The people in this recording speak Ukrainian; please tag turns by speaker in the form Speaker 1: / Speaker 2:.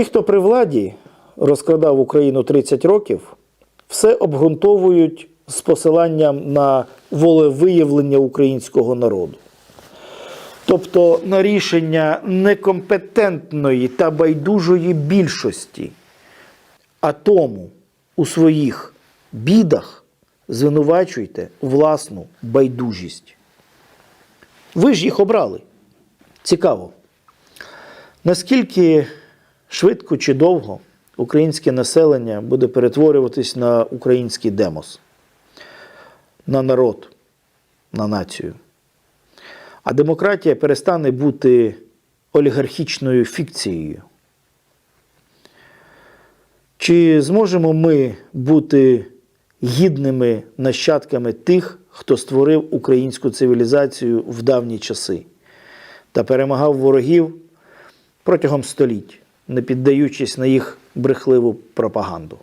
Speaker 1: Ті, хто при владі розкрадав Україну 30 років, все обґрунтовують з посиланням на волевиявлення українського народу. Тобто на рішення некомпетентної та байдужої більшості, а тому у своїх бідах звинувачуйте власну байдужість. Ви ж їх обрали. Цікаво. Наскільки швидко чи довго українське населення буде перетворюватись на український демос, на народ, на націю? А демократія перестане бути олігархічною фікцією. Чи зможемо ми бути гідними нащадками тих, хто створив українську цивілізацію в давні часи та перемагав ворогів протягом століть, не піддаючись на їх брехливу пропаганду?